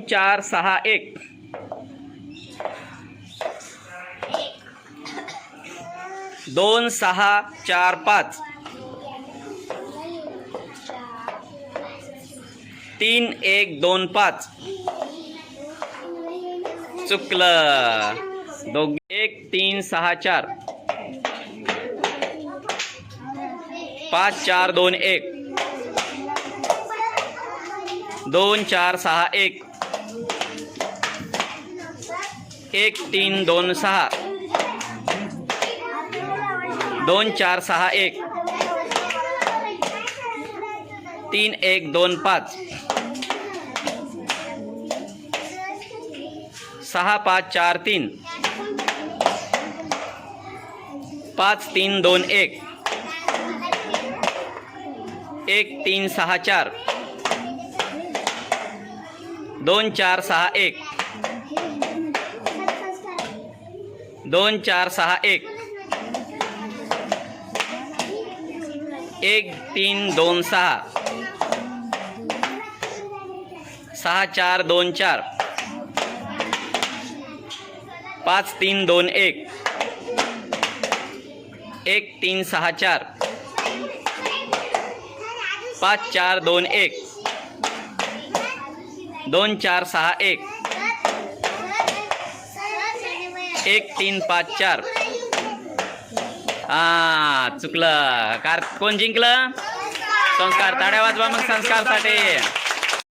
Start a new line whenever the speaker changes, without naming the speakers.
चार सहा एक। दोन सहा चार पाच। तीन एक दोन पाच। चुकलं दोघ एक, तीन सहा चार। पाच चार दोन एक। दोन चार सहा एक। एक, तीन, दोन, सहा. दोन, चार, सहा, एक. तीन, एक, दोन, पाच. सहा, पाच, चार, तीन. पाच, तीन, दोन, एक. एक, तीन, सहा, चार. दोन, चार, सहा, एक. दोन, चार, सहा, एक. एक, तीन, दोन, सहा. सहा, चार, दोन, चार. पाच, तीन, दोन, एक. एक, तीन, सहा, चार. पाच, चार, दोन, एक. दोन, चार, सहा, एक. एक तीन पाच चार. हा चुकलं. कार कोण जिंकलं? संस्कार. ताड्या वाजवा मग संस्कारसाठी.